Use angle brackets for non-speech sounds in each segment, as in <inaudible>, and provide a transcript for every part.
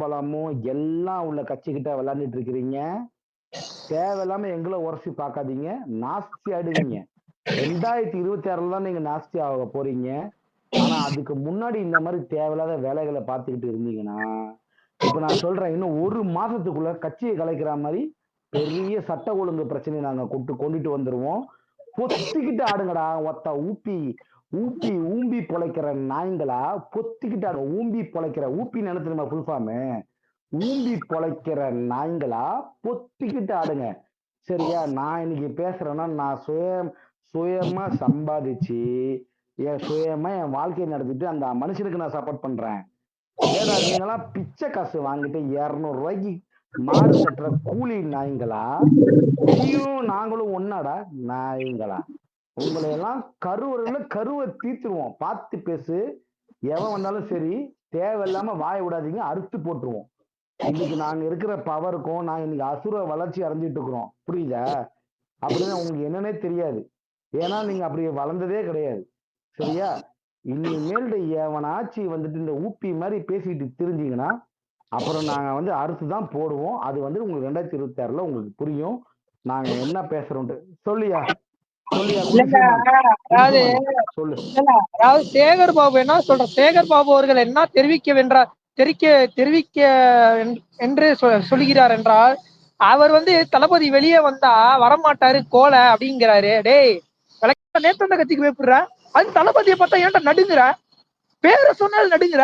பலமும் எல்லாம் உள்ள கட்சிக்கிட்ட விளையாண்டுட்டு இருக்கிறீங்க. தேவையில்லாம எங்களை உரசி பார்க்காதீங்க. நாஸ்தி ஆடுவீங்க ரெண்டாயிரத்தி இருபத்தி ஆறுல தான் நீங்க நாஸ்தி ஆக போறீங்க. ஆனா அதுக்கு முன்னாடி இந்த மாதிரி தேவையில்லாத வேலைகளை பார்த்துக்கிட்டு இருந்தீங்கன்னா இப்ப நான் சொல்றேன் இன்னும் ஒரு மாசத்துக்குள்ள கட்சியை கலைக்கிற மாதிரி பெரிய சட்ட ஒழுங்கு பிரச்சனையை நாங்க கொண்டு கொண்டுட்டு வந்துருவோம். பொத்திக்கிட்டு ஆடுங்கடா ஒத்த ஊப்பி ஊப்பி ஊம்பி பொழைக்கிற நாய்ங்களா? பொத்திக்கிட்டு ஆடுங்க ஊம்பி பொழைக்கிற ஊப்பி நினைத்துமா ஃபுல் ஃபார்மு ஊம்பி பொழைக்கிற நாய்ங்களா? பொத்திக்கிட்டு ஆடுங்க. சரியா? நான் இன்னைக்கு பேசுறேன்னா நான் சுய சுயமா சம்பாதிச்சு என் சுயமா என் வாழ்க்கையை நடத்திட்டு அந்த மனுஷனுக்கு நான் சப்போர்ட் பண்றேன். ஏதா நீங்களாம் பிச்சை காசு வாங்கிட்டு இரநூறு ரூபாய்க்கு மாடு கட்டுற கூலி நாய்ங்களா? நீயும் நாங்களும் ஒன்னாடா? நாய்ங்களா? உங்களை எல்லாம் கருவறையில கருவை தீத்துருவோம் பார்த்து பேசு. எவன் வந்தாலும் சரி தேவையில்லாம வாய விடாதீங்க அறுத்து போட்டுருவோம். இன்னைக்கு நாங்க இருக்கிற பவருக்கும் நான் இன்னைக்கு அசுர வளர்ச்சி அடைஞ்சிட்டு இருக்கிறோம். புரியுதா? அப்படின்னு உங்களுக்கு என்னன்னே தெரியாது. ஏன்னா நீங்க அப்படி வளர்ந்ததே கிடையாது. சரியா? இனிமேல் எவனாச்சு வந்துட்டு இந்த ஊப்பி மாதிரி பேசிட்டு திரிஞ்சீங்கன்னா அப்புறம் நாங்க வந்து அறுத்து தான் போடுவோம். அது வந்து உங்களுக்கு ரெண்டாயிரத்தி இருபத்தி ஆறுல உங்களுக்கு புரியும். நாங்க என்ன பேசுறோம்ட்டு சொல்லியா அதாவது சேகர் பாபு என்ன சொல்ற சேகர் பாபு அவர்கள் என்ன தெரிவிக்க வென்றார்? தெரிவிக்க தெரிவிக்க என்- என்று சொ- சொல்லுகிறார் என்றால் அவர் வந்து தளபதி வெளியே வந்தா வரமாட்டாரு கோலை அப்படிங்கிறாரு. டேய் நேத்து அந்த கட்சிக்கு பயப்படுற? அது தளபதியை பார்த்தா ஏன்டா நடுங்குற? பேரை சொன்னால் நடுங்குற?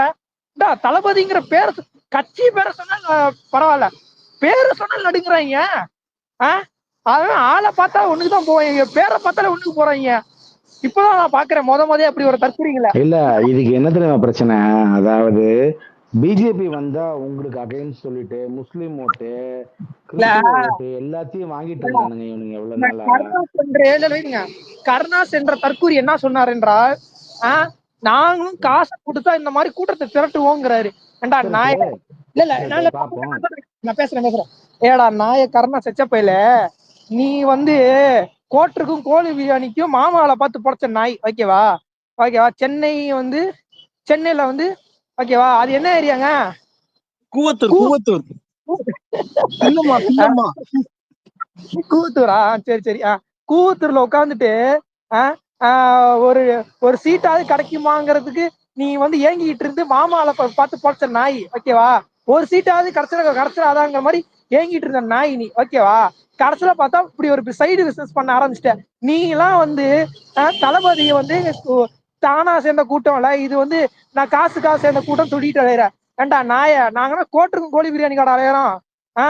தளபதிங்கிற பேரை கட்சி பேரை சொன்னால் பரவாயில்ல. பேரை சொன்னால் நடுங்குறாங்க ஆ? அவன் ஆளை பார்த்தா ஒண்ணுக்கு தான் போவாங்க. பேரை பார்த்தாலே ஒண்ணுக்கு போறாங்க. இப்பதான் நான் பாக்குறேன் முத முத அப்படி ஒரு தற்கொலைங்கள. இல்ல இதுக்கு என்ன தெரியுமா பிரச்சனை? அதாவது பிஜேபி வந்தா உங்களுக்கு அகைன்ஸ்ட் சொல்லிட்டு முஸ்லீம் ஓட்டு எல்லாத்தையும் வாங்கிட்டு இருந்தானுங்க இவனுங்க எவ்வளவு நாளா? கருணாஸ் என்ற தற்கூரி என்ன சொன்னார் என்றால் நாங்களும் காசை கொடுத்தா இந்த மாதிரி கூட்டத்தை திரட்டுவோங்கிறாரு. ஏண்டா நாய இல்ல இல்ல. நான் பேசுறேன் பேசுறேன். ஏடா நாய கருணா செச்சப்பையில நீ வந்து கோட்டருக்கும் கோழி பிரியாணிக்கும் மாமாவை பார்த்து பொழைச்ச நாய் ஓகேவா ஓகேவா சென்னை வந்து சென்னையில வந்து ஓகேவா அது என்ன ஏரியாங்க கூவத்தூர் கூவத்தூர். கூவத்தூரா? சரி சரி. ஆ கூவத்தூர்ல உட்காந்துட்டு ஒரு ஒரு சீட்டாவது கிடைக்குமாங்கிறதுக்கு நீ வந்து ஏங்கிட்டு இருந்து மாமால பா- பார்த்து பொழைச்ச நாய் ஓகேவா ஒரு சீட்டாவது கிடைச்சிட கிடைச்சிடாதாங்கிற மாதிரி ஏங்கிட்டு இருந்த நாய் நீ ஓகேவா கடைசியில பார்த்தா இப்படி ஒரு சைடு பிசினஸ் பண்ண ஆரம்பிச்சிட்ட. நீ எல்லாம் வந்து தளபதியை வந்து தானா சேர்ந்த கூட்டம் இல்ல. இது வந்து நான் காசுக்காக சேர்ந்த கூட்டம் துடிட்டு அலையிற. ஏண்டா நாய நாங்கன்னா கோட்டருக்கும் கோழி பிரியாணி கடை அலையிறோம்? ஆ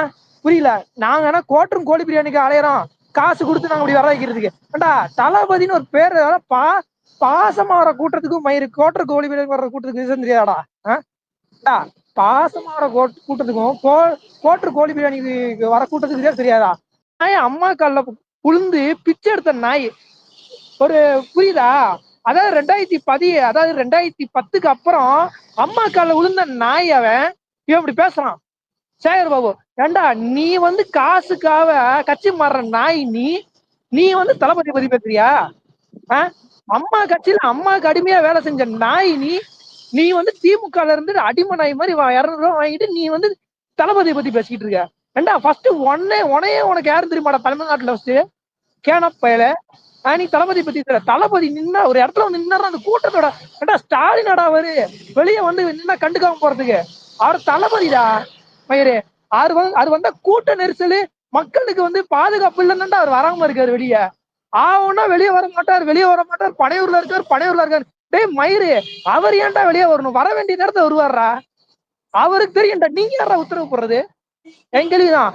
புரியல. நாங்கன்னா கோட்டரும் கோழி பிரியாணிக்கு அலையிறோம்? காசு கொடுத்து நாங்க இப்படி வர வைக்கிறதுக்கு. ஏண்டா தளபதினு ஒரு பேர் பா பாசமா வர கூட்டத்துக்கும் மயிறு கோட்டர் கோழி பிரியாணி வர்ற கூட்டத்துக்கு வித்தியாசம் ஆஹ் ஆ? டா, பாசமா வர கோட்- கூட்டத்துக்கும் கோ கோட்டர் கோழி பிரியாணிக்கு வர கூட்டத்துக்கு வித்தியாசம் தெரியாதா? நாய் அம்மா கால்ல புழுந்து பிச்சை எடுத்த நாய். ஒரு புரியுதா? அதாவது ரெண்டாயிரத்தி பதி அதாவது ரெண்டாயிரத்தி பத்துக்கு அப்புறம் அம்மா கால்ல விழுந்த நாய் அவன் இவன் இப்படி பேசுறான். சேகர் பாபு ஏண்டா நீ வந்து காசுக்காக கட்சி மாறுற நாய் நீ? நீ வந்து தளபதி பதி பேசுறியா? அம்மா கட்சியில அம்மாவுக்கு அடிமையா வேலை செஞ்ச நாய் நீ? நீ வந்து திமுகல இருந்து அடிமை மாதிரி இரநூறு ரூபா வாங்கிட்டு நீ வந்து தளபதியை பத்தி பேசிக்கிட்டு இருக்க. ஏண்டா ஃபர்ஸ்ட் ஒன்னே உனையே உனக்கு யாரும் தெரியுமாடா தமிழ்நாட்டுல ஃபர்ஸ்ட் கேனப் பயல. நீ தளபதி பத்தி தெரியல தளபதி நின்னா ஒரு இடத்துல வந்து நின்னா அந்த கூட்டத்தோட ஏண்டா ஸ்டாலினடா அவரு? வெளியே வந்து நின்னா கண்டுக்காம போறதுக்கு. அவர் தளபதிடா மயிரு. அவர் வந்து அது வந்த கூட்ட நெரிசல் மக்களுக்கு வந்து பாதுகாப்பு இல்லைன்னா அவர் வராம இருக்காரு வெளியே. ஆவுன்னா வெளியே வர மாட்டார் வெளியே வர மாட்டார். பனையூர்ல இருக்கார் பனையூர்ல இருக்காரு. டேய் மயிரு அவர் ஏன்டா வெளியே வரணும்? வர வேண்டிய நேரத்தை வருவாரா அவருக்கு தெரியும்டா நீங்க யாரா உத்தரவு போடுறது? என் கேள்விதான்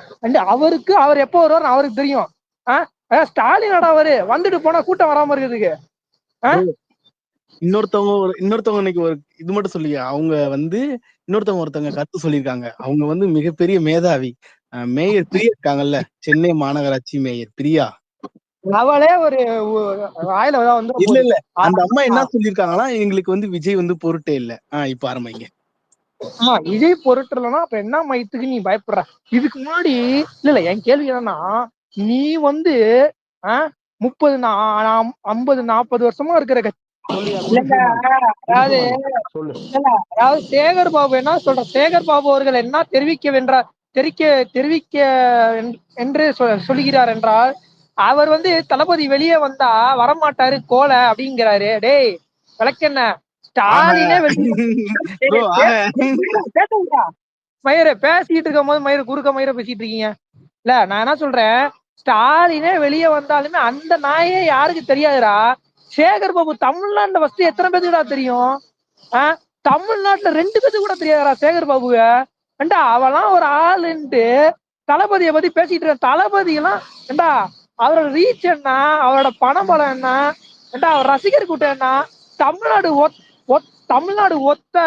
அவருக்கு அவர் எப்போ வருவார் அவருக்கு தெரியும். ஆஹ் ஸ்டாலின் அவரு. வந்துட்டு போனா கூட்டம் வராம இருக்கிறதுக்கு. இன்னொருத்தவங்க இன்னொருத்தவங்க இன்னைக்கு ஒரு இது மட்டும் சொல்லியா? அவங்க வந்து இன்னொருத்தவங்க ஒருத்தவங்க கருத்து சொல்லியிருக்காங்க. அவங்க வந்து மிகப்பெரிய மேதாவி. மேயர் பிரியா இருக்காங்கல்ல? சென்னை மாநகராட்சி மேயர் பிரியா. அவளே ஒரு வாயில வந்து இல்ல இல்ல. அந்த அம்மா என்ன சொல்லியிருக்காங்கன்னா எங்களுக்கு வந்து விஜய் வந்து பொருட்டே இல்ல. ஆஹ் இப்ப ஆரம்பிங்க. ஆமா விஜய் பொருட்டுலன்னா அப்ப என்ன மயத்துக்கு நீ பயப்படுற? இதுக்கு முன்னாடி இல்ல இல்ல என் கேள்வி என்னன்னா நீ வந்து முப்பது ஐம்பது நாற்பது வருஷமா இருக்கிற கட்சி. அதாவது அதாவது சேகர் பாபு என்ன சொல்ற? சேகர் பாபு அவர்கள் என்ன தெரிவிக்க வென்றார் தெரிவிக்க தெரிவிக்க என்- என்று சொ- சொல்லுகிறார் என்றால் அவர் வந்து தளபதி வெளியே வந்தா வரமாட்டாரு கோலை அப்படிங்கிறாரு. டேய் விளக்கென்ன ஸ்டாலினே? <laughs> மயிர பேசிட்டு இருக்கும் போது மயிர குறுக்க மயிர பேசிட்டு இருக்கீங்க. இல்ல நான் என்ன சொல்றேன்? ஸ்டாலினே வெளியே வந்தாலுமே அந்த நாயே யாருக்கு தெரியாதுடா? சேகர் பாபு தமிழ்நாட்டுல ஃபர்ஸ்ட் எத்தனை பேத்துக்குடா தெரியும்? ஆ? தமிழ்நாட்டுல ரெண்டு பேத்துக்கு கூட தெரியாதுடா சேகர் பாபுவ. ஏண்டா அவெல்லாம் ஒரு ஆளுன்ட்டு தளபதியை பத்தி பேசிட்டு இருக்க தளபதி எல்லாம் ஏண்டா அவரோட ரீச் என்ன? அவரோட பணம் பலம் என்ன? ஏண்டா அவர் ரசிகர் கூட்டம் என்ன? தமிழ்நாடு ஒத் ஒத் தமிழ்நாடு ஒத்த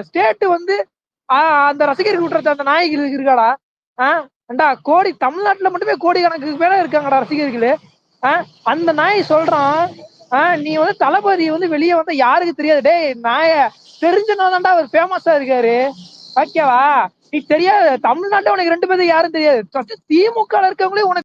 ஸ்டேட் வந்து ஆஹ் அந்த ரசிகர் கூட்டத்தை அந்த நாய்கள் இருக்காடா ஆஹ் ஏண்டா கோடி தமிழ்நாட்டுல மட்டுமே கோடி கணக்கு பேர இருக்காங்கடா ரசிகர்கள். ஆஹ் அந்த நாய் சொல்றான் ஆஹ் நீ வந்து தளபதி வந்து வெளியே வந்தா யாருக்கு தெரியாது? டேய் நாய தெரிஞ்சனாதான்டா அவர் ஃபேமஸா இருக்காரு. ஓகேவா? நீ தெரியாது தமிழ்நாட்டுல உனக்கு ரெண்டு பேரும் யாரும் தெரியாது. திமுக இருக்கவங்களே உனக்கு